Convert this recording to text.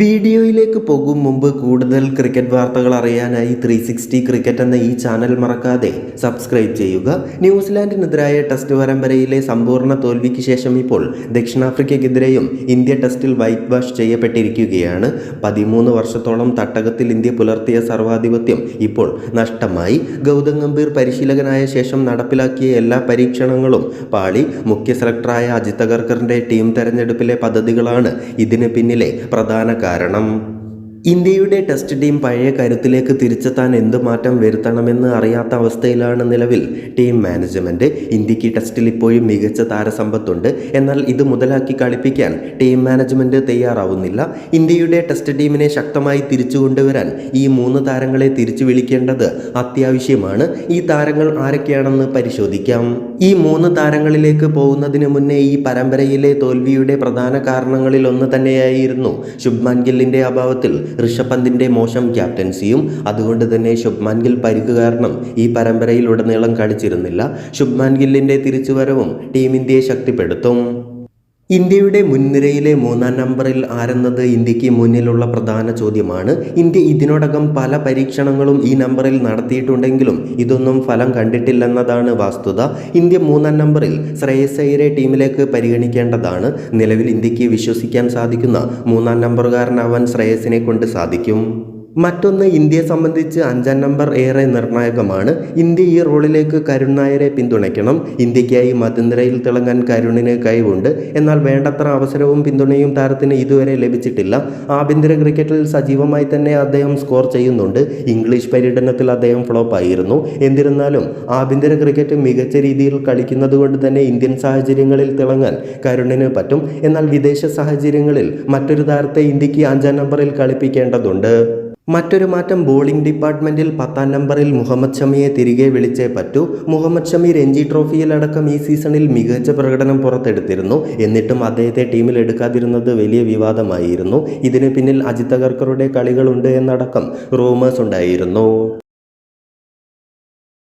വീഡിയോയിലേക്ക് പോകും മുമ്പ് കൂടുതൽ ക്രിക്കറ്റ് വാർത്തകൾ അറിയാനായി ത്രീ സിക്സ്റ്റി ക്രിക്കറ്റ് എന്ന ഈ ചാനൽ മറക്കാതെ സബ്സ്ക്രൈബ് ചെയ്യുക. ന്യൂസിലാൻഡിനെതിരായ ടെസ്റ്റ് പരമ്പരയിലെ സമ്പൂർണ തോൽവിക്ക് ശേഷം ഇപ്പോൾ ദക്ഷിണാഫ്രിക്കയ്ക്കെതിരെയും ഇന്ത്യ ടെസ്റ്റിൽ വൈറ്റ് വാഷ് ചെയ്യപ്പെട്ടിരിക്കുകയാണ്. പതിമൂന്ന് വർഷത്തോളം തട്ടകത്തിൽ ഇന്ത്യ പുലർത്തിയ സർവാധിപത്യം ഇപ്പോൾ നഷ്ടമായി. ഗൗതം ഗംഭീർ പരിശീലകനായ ശേഷം നടപ്പിലാക്കിയ എല്ലാ പരീക്ഷണങ്ങളും പാളി മുഖ്യ സെലക്ടറായ അജിത് അഗർക്കറിന്റെ ടീം തെരഞ്ഞെടുപ്പിലെ പദ്ധതികളാണ് ഇതിന് പിന്നിലെ പ്രധാന കാരണം ഇന്ത്യയുടെ ടെസ്റ്റ് ടീം പഴയ കരുത്തിലേക്ക് തിരിച്ചെത്താൻ എന്ത് മാറ്റം വരുത്തണമെന്ന് അറിയാത്ത അവസ്ഥയിലാണ് നിലവിൽ ടീം മാനേജ്മെന്റ് ഇന്ത്യയ്ക്ക് ടെസ്റ്റിൽ ഇപ്പോഴും മികച്ച താരസമ്പത്തുണ്ട്. എന്നാൽ ഇത് മുതലാക്കി കളിപ്പിക്കാൻ ടീം മാനേജ്മെന്റ് തയ്യാറാവുന്നില്ല. ഇന്ത്യയുടെ ടെസ്റ്റ് ടീമിനെ ശക്തമായി തിരിച്ചു കൊണ്ടുവരാൻ ഈ മൂന്ന് താരങ്ങളെ തിരിച്ചു വിളിക്കേണ്ടത് അത്യാവശ്യമാണ്. ഈ താരങ്ങൾ ആരൊക്കെയാണെന്ന് പരിശോധിക്കാം. ഈ മൂന്ന് താരങ്ങളിലേക്ക് പോകുന്നതിന് മുന്നേ ഈ പരമ്പരയിലെ തോൽവിയുടെ പ്രധാന കാരണങ്ങളിൽ ഒന്ന് തന്നെയായിരുന്നു ശുഭ്മാൻ ഗില്ലിന്റെ അഭാവത്തിൽ ഋഷഭ് പന്തിന്റെ മോശം ക്യാപ്റ്റൻസിയും അതുകൊണ്ട് തന്നെ ശുഭ്മാൻ ഗിൽ പരിക്ക് കാരണം ഈ പരമ്പരയിൽ ഉടനീളം കളിച്ചിരുന്നില്ല. ശുഭ്മാൻ ഗില്ലിന്റെ തിരിച്ചുവരവും ടീം ഇന്ത്യയെ ശക്തിപ്പെടുത്തും. ഇന്ത്യയുടെ മുൻനിരയിലെ മൂന്നാം നമ്പറിൽ ആരെന്നത് ഇന്ത്യയ്ക്ക് മുന്നിലുള്ള പ്രധാന ചോദ്യമാണ്. ഇന്ത്യ ഇതിനോടകം പല പരീക്ഷണങ്ങളും ഈ നമ്പറിൽ നടത്തിയിട്ടുണ്ടെങ്കിലും ഇതൊന്നും ഫലം കണ്ടിട്ടില്ലെന്നതാണ് വസ്തുത. ഇന്ത്യ മൂന്നാം നമ്പറിൽ ശ്രേയസ് ടീമിലേക്ക് പരിഗണിക്കേണ്ടതാണ്. നിലവിൽ ഇന്ത്യയ്ക്ക് വിശ്വസിക്കാൻ സാധിക്കുന്ന മൂന്നാം നമ്പറുകാരനാവാൻ ശ്രേയസിനെ കൊണ്ട് സാധിക്കും. മറ്റൊന്ന് ഇന്ത്യയെ സംബന്ധിച്ച് അഞ്ചാം നമ്പർ ഏറെ നിർണായകമാണ്. ഇന്ത്യ ഈ റോളിലേക്ക് കരുൺ നായരെ പിന്തുണയ്ക്കണം. ഇന്ത്യക്കായി മധ്യനിരയിൽ തിളങ്ങാൻ കരുണിന് കഴിവുണ്ട്. എന്നാൽ വേണ്ടത്ര അവസരവും പിന്തുണയും താരത്തിന് ഇതുവരെ ലഭിച്ചിട്ടില്ല. ആഭ്യന്തര ക്രിക്കറ്റിൽ സജീവമായി തന്നെ അദ്ദേഹം സ്കോർ ചെയ്യുന്നുണ്ട്. ഇംഗ്ലീഷ് പര്യടനത്തിൽ അദ്ദേഹം ഫ്ലോപ്പ് ആയിരുന്നു. എന്നിരുന്നാലും ആഭ്യന്തര ക്രിക്കറ്റ് മികച്ച രീതിയിൽ കളിക്കുന്നതുകൊണ്ട് തന്നെ ഇന്ത്യൻ സാഹചര്യങ്ങളിൽ തിളങ്ങാൻ കരുണിന് പറ്റും. എന്നാൽ വിദേശ സാഹചര്യങ്ങളിൽ മറ്റൊരു താരത്തെ ഇന്ത്യയ്ക്ക് അഞ്ചാം നമ്പറിൽ കളിപ്പിക്കേണ്ടതുണ്ട്. മറ്റൊരു മാറ്റം ബോളിംഗ് ഡിപ്പാർട്ട്മെന്റിൽ പത്താം നമ്പറിൽ മുഹമ്മദ് ഷമിയെ തിരികെ വിളിച്ചേ പറ്റൂ. മുഹമ്മദ് ഷമി രഞ്ജി ട്രോഫിയിലടക്കം ഈ സീസണിൽ മികച്ച പ്രകടനം പുറത്തെടുത്തിരുന്നു. എന്നിട്ടും അദ്ദേഹത്തെ ടീമിൽ എടുക്കാതിരുന്നത് വലിയ വിവാദമായിരുന്നു. ഇതിന് പിന്നിൽ അജിത് അഗർക്കറുടെ കളികളുണ്ട് എന്നടക്കം റൂമേഴ്സ് ഉണ്ടായിരുന്നു.